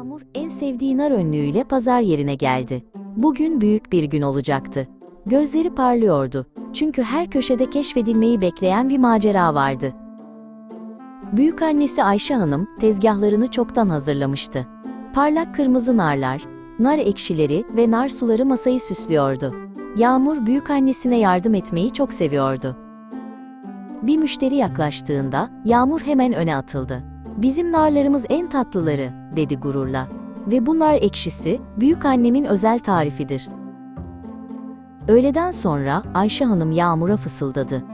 Yağmur en sevdiği nar önlüğüyle pazar yerine geldi. Bugün büyük bir gün olacaktı. Gözleri parlıyordu. Çünkü her köşede keşfedilmeyi bekleyen bir macera vardı. Büyük annesi Ayşe Hanım tezgahlarını çoktan hazırlamıştı. Parlak kırmızı narlar, nar ekşileri ve nar suları masayı süslüyordu. Yağmur büyük annesine yardım etmeyi çok seviyordu. Bir müşteri yaklaştığında Yağmur hemen öne atıldı. Bizim narlarımız en tatlıları, dedi gururla. Ve bu nar ekşisi, büyük annemin özel tarifidir. Öğleden sonra Ayşe Hanım Yağmur'a fısıldadı.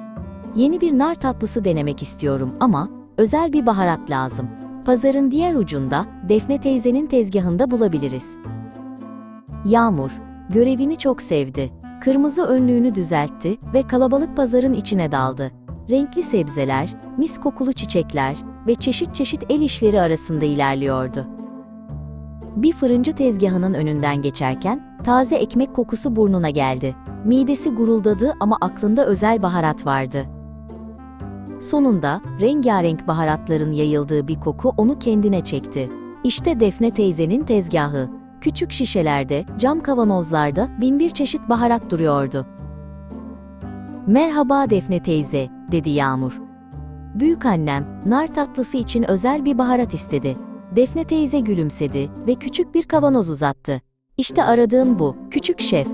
Yeni bir nar tatlısı denemek istiyorum ama özel bir baharat lazım. Pazarın diğer ucunda Defne teyzenin tezgahında bulabiliriz. Yağmur, görevini çok sevdi. Kırmızı önlüğünü düzeltti ve kalabalık pazarın içine daldı. Renkli sebzeler, mis kokulu çiçekler ve çeşit çeşit el işleri arasında ilerliyordu. Bir fırıncı tezgahının önünden geçerken taze ekmek kokusu burnuna geldi. Midesi guruldadı ama aklında özel baharat vardı. Sonunda rengarenk baharatların yayıldığı bir koku onu kendine çekti. İşte Defne teyzenin tezgahı. Küçük şişelerde, cam kavanozlarda binbir çeşit baharat duruyordu. Merhaba Defne teyze, dedi Yağmur. Büyük annem, nar tatlısı için özel bir baharat istedi. Defne teyze gülümsedi ve küçük bir kavanoz uzattı. İşte aradığın bu, küçük şef.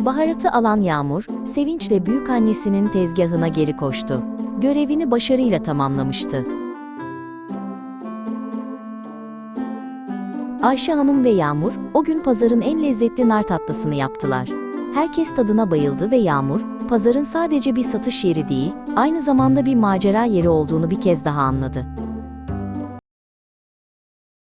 Baharatı alan Yağmur, sevinçle büyük annesinin tezgahına geri koştu. Görevini başarıyla tamamlamıştı. Ayşe Hanım ve Yağmur, o gün pazarın en lezzetli nar tatlısını yaptılar. Herkes tadına bayıldı ve Yağmur, pazarın sadece bir satış yeri değil, aynı zamanda bir macera yeri olduğunu bir kez daha anladı.